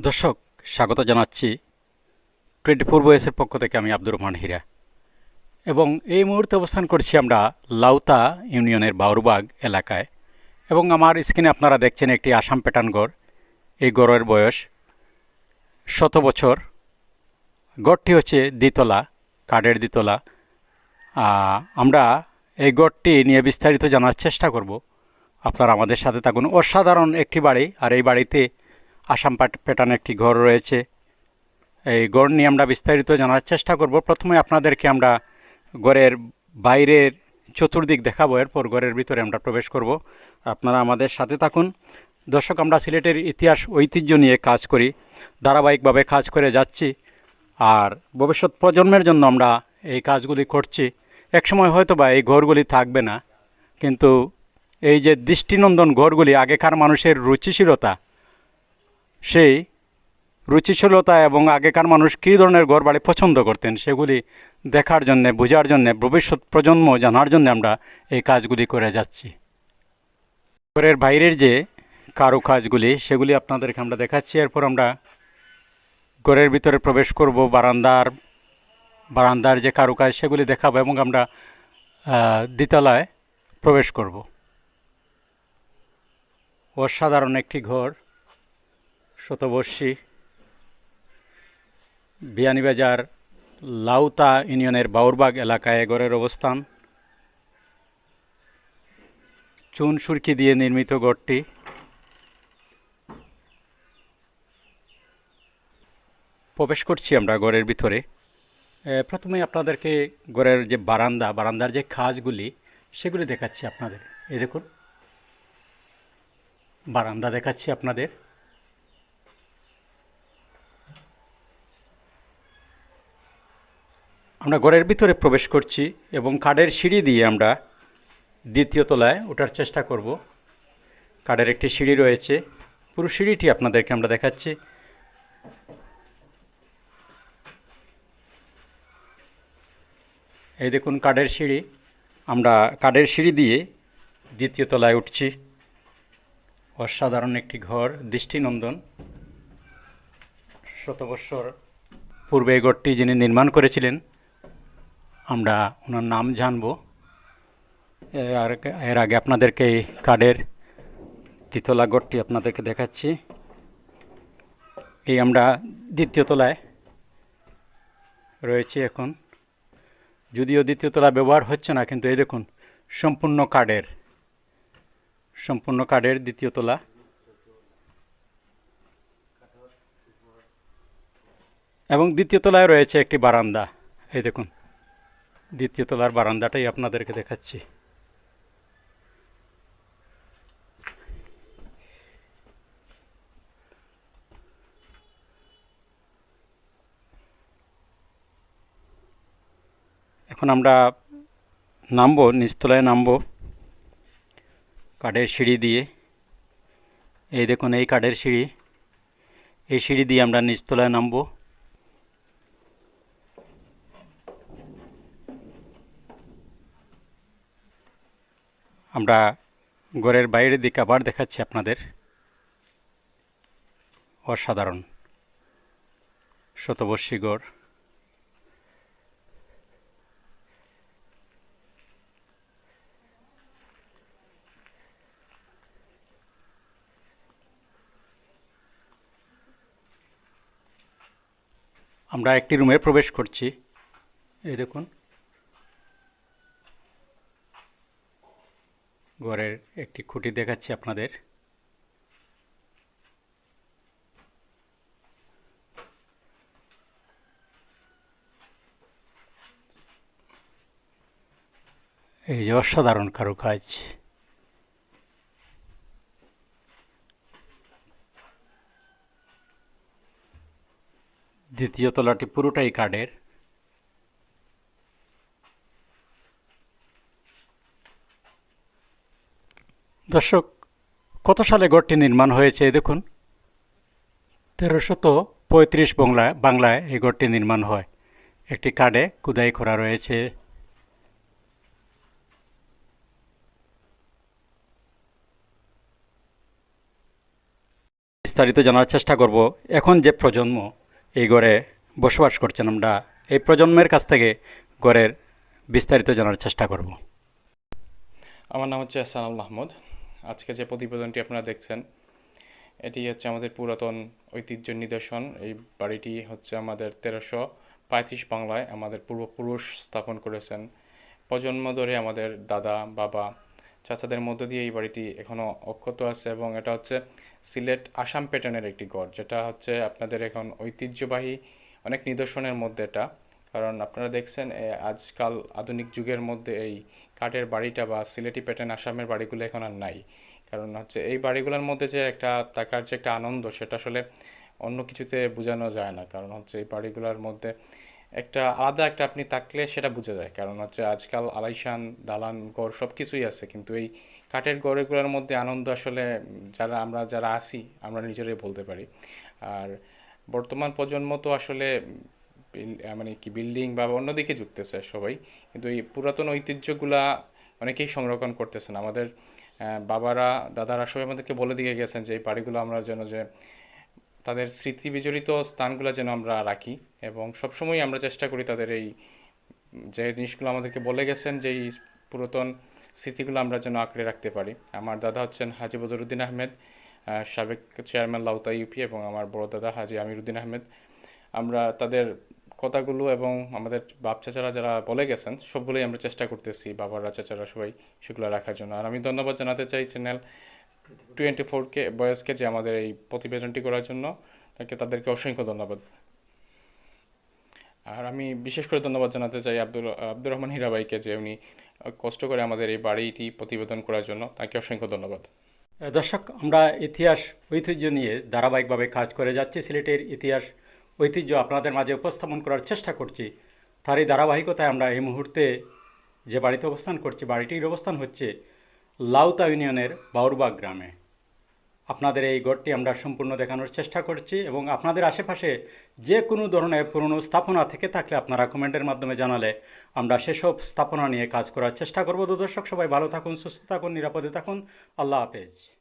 দর্শক, স্বাগত জানাচ্ছি টোয়েন্টি ফোর বয়েসের পক্ষ থেকে আমি আব্দুর রহমান হীরা। এবং এই মুহূর্তে অবস্থান করছি আমরা লাউতা ইউনিয়নের বাউরবাগ এলাকায়। এবং আমার স্ক্রিনে আপনারা দেখছেন একটি আসাম প্যাটার্ন গড়। এই গড়ের বয়স শত বছর। গড়টি হচ্ছে দ্বিতলা, কাঠের দ্বিতলা। আমরা এই গড়টি নিয়ে বিস্তারিত জানার চেষ্টা করব। আপনারা আমাদের সাথে থাকুন। অসাধারণ একটি বাড়ি। আর এই বাড়িতে আসাম প্যাটার্ন একটি ঘর রয়েছে। এই গড় নিয়ে আমরা বিস্তারিত জানার চেষ্টা করব। প্রথমে আপনাদেরকে আমরা গড়ের বাইরের চতুর্দিক দেখাবো। এরপর ঘরের ভিতরে আমরা প্রবেশ করব। আপনারা আমাদের সাথে থাকুন। দর্শক, আমরা সিলেটের ইতিহাস, ঐতিহ্য নিয়ে কাজ করি, ধারাবাহিকভাবে কাজ করে যাচ্ছি। আর ভবিষ্যৎ প্রজন্মের জন্য আমরা এই কাজগুলি করছি। একসময় হয়তো বা এই ঘরগুলি থাকবে না। কিন্তু এই যে দৃষ্টিনন্দন ঘরগুলি, আগেকার মানুষের রুচিশীলতা সেই রুচিশীলতা এবং আগেকার মানুষ কী ধরনের ঘর বাড়ি পছন্দ করতেন সেগুলি দেখার জন্যে, বোঝার জন্যে, ভবিষ্যৎ প্রজন্ম জানার জন্য আমরা এই কাজগুলি করে যাচ্ছি। ঘরের বাইরের যে কারুকাজগুলি, সেগুলি আপনাদেরকে আমরা দেখাচ্ছি। এরপর আমরা ঘরের ভিতরে প্রবেশ করব, বারান্দার বারান্দার যে কারুকাজ, সেগুলি দেখাবো এবং আমরা দ্বিতলায় প্রবেশ করব। অসাধারণ একটি ঘর। শতবর্ষী বিয়ানীবাজার লাউতা ইউনিয়নের বাউরবাগ এলাকায় এ ঘরের অবস্থান। চুন সুরকি দিয়ে নির্মিত গড়টি। প্রবেশ করছি আমরা ঘরের ভিতরে। প্রথমে আপনাদেরকে ঘরের যে বারান্দা, বারান্দার যে খাজগুলি সেগুলি দেখাচ্ছি আপনাদের। এই দেখুন। বারান্দা দেখাচ্ছি আপনাদের। আমরা ঘরের ভিতরে প্রবেশ করছি এবং কাঠের সিঁড়ি দিয়ে আমরা দ্বিতীয় তলায় ওঠার চেষ্টা করব। কাঠের একটি সিঁড়ি রয়েছে। পুরো সিঁড়িটি আপনাদেরকে আমরা দেখাচ্ছি। এই দেখুন কাঠের সিঁড়ি। আমরা কাঠের সিঁড়ি দিয়ে দ্বিতীয় তলায় উঠছি। অসাধারণ একটি ঘর, দৃষ্টিনন্দন। শত বৎসর পূর্বে এই ঘরটি যিনি নির্মাণ করেছিলেন আমরা ওনার নাম জানব। এর আগে- এর আগে আপনাদেরকে এই কার্ডের দ্বিতলা ঘরটি আপনাদেরকে দেখাচ্ছি। এই আমরা দ্বিতীয় তলায় রয়েছি এখন। যদিও দ্বিতীয় তলা ব্যবহার হচ্ছে না, কিন্তু এই দেখুন, সম্পূর্ণ কার্ডের সম্পূর্ণ কার্ডের দ্বিতীয় তলা। এবং দ্বিতীয় তলায় রয়েছে একটি বারান্দা, এই দেখুন। দ্বিতীয় তলার বারান্দাটাই আপনাদেরকে দেখাচ্ছি। এখন আমরা নামবো, নিচতলায় নামবো কাঠের সিঁড়ি দিয়ে। এই দেখুন, এই কাঠের সিঁড়ি। এই সিঁড়ি দিয়ে আমরা নিচতলায় নামবো। আমরা ঘরের বাইরের দিকে আবার দেখাচ্ছি আপনাদের। অসাধারণ। শতবর্ষী গড়। আমরা একটি রুমে প্রবেশ করছি। এই দেখুন। ঘরের একটি খুঁটি দেখাচ্ছি আপনাদের। এই যে অসাধারণ কারুকাজ। দ্বিতীয় তলাটি পুরোটাই কাঠের। দর্শক, কত সালে গড়টি নির্মাণ হয়েছে দেখুন? তেরোশত পঁয়ত্রিশ বাংলায় বাংলায় এই গড়টি নির্মাণ হয়। একটি কার্ডে কুদাই করা রয়েছে। বিস্তারিত জানার চেষ্টা করব। এখন যে প্রজন্ম এই ঘরে বসবাস করছেন আমরা, এই প্রজন্মের কাছ থেকে ঘরের বিস্তারিত জানার চেষ্টা করব। আমার নাম হচ্ছে সানাল মাহমুদ। আজকে যে প্রতিবেদনটি আপনারা দেখছেন, এটি হচ্ছে আমাদের পুরাতন ঐতিহ্য নিদর্শন। এই বাড়িটি হচ্ছে আমাদের তেরোশো পঁয়ত্রিশ বাংলায় আমাদের পূর্বপুরুষ স্থাপন করেছেন। প্রজন্ম ধরে আমাদের দাদা, বাবা, চাচাদের মধ্য দিয়ে এই বাড়িটি এখনও অক্ষত আছে এবং এটা হচ্ছে সিলেট আসাম প্যাটার্নের একটি গড় যেটা হচ্ছে আপনাদের এখন ঐতিহ্যবাহী অনেক নিদর্শনের মধ্যে এটা। কারণ আপনারা দেখছেন আজকাল আধুনিক যুগের মধ্যে এই কাঠের বাড়িটা বা সিলেটি প্যাটার্ন আসামের বাড়িগুলো এখন আর নাই। কারণ হচ্ছে এই বাড়িগুলোর মধ্যে যে একটা থাকার যে একটা আনন্দ, সেটা আসলে অন্য কিছুতে বোঝানো যায় না। কারণ হচ্ছে এই বাড়িগুলোর মধ্যে একটা আলাদা একটা আপনি থাকলে সেটা বোঝা যায়। কারণ হচ্ছে আজকাল আলাইশান দালান, ঘর সব কিছুই আছে। কিন্তু এই কাঠের ঘরগুলোর মধ্যে আনন্দ আসলে যারা, আমরা যারা আছি, আমরা নিজেরাই বলতে পারি। আর বর্তমান প্রজন্ম তো আসলে মানে কি বিল্ডিং বা অন্যদিকে ঝুঁকতেছে সবাই। কিন্তু এই পুরাতন ঐতিহ্যগুলা অনেকেই সংরক্ষণ করতেছেন আমাদের বাবারা, দাদারা সবাই আমাদেরকে বলে দিয়ে গেছেন যে এই বাড়িগুলো আমরা যেন যে তাদের স্মৃতি বিজড়িত স্থানগুলো যেন আমরা রাখি এবং সবসময় আমরা চেষ্টা করি তাদের এই, যে জিনিসগুলো আমাদেরকে বলে গেছেন যে এই পুরাতন স্মৃতিগুলো আমরা যেন আঁকড়ে রাখতে পারি। আমার দাদা হচ্ছেন হাজি বদরুদ্দিন আহমেদ সাবেক চেয়ারম্যান লাউতা ইউপি এবং আমার বড় দাদা হাজি আমিরুদ্দিন আহমেদ। আমরা তাদের কথাগুলো এবং আমাদের বাপ চাচারা যারা বলে গেছেন, সবগুলোই আমরা চেষ্টা করতেছি, বাবারা, চাচারা সবাই সেগুলো রাখার জন্য। আর আমি ধন্যবাদ জানাতে চাই চ্যানেল টোয়েন্টি ফোরকে বয়সকে যে আমাদের এই প্রতিবেদনটি করার জন্য। তাকে, তাদেরকে অসংখ্য ধন্যবাদ। আর আমি বিশেষ করে ধন্যবাদ জানাতে চাই আব্দুল, আব্দুর রহমান হীরাবাইকে, যে উনি কষ্ট করে আমাদের এই বাড়িটি প্রতিবেদন করার জন্য তাকে অসংখ্য ধন্যবাদ। দর্শক, আমরা ইতিহাস, ঐতিহ্য নিয়ে ধারাবাহিকভাবে কাজ করে যাচ্ছি। সিলেটের ইতিহাস ঐতিহ্য আপনাদের মাঝে উপস্থাপন করার চেষ্টা করছি। তারই ধারাবাহিকতায় আমরা এই মুহূর্তে যে বাড়িতে অবস্থান করছি, বাড়িটির অবস্থান হচ্ছে লাউতা ইউনিয়নের বাউরবাগ গ্রামে। আপনাদের এই গড়টি আমরা সম্পূর্ণ দেখানোর চেষ্টা করছি এবং আপনাদের আশেপাশে যে কোনো ধরনের পুরনো স্থাপনা থেকে থাকলে আপনারা কমেন্টের মাধ্যমে জানালে আমরা সেসব স্থাপনা নিয়ে কাজ করার চেষ্টা করব। দর্শক সবাই ভালো থাকুন, সুস্থ থাকুন, নিরাপদে থাকুন। আল্লাহ হাফেজ।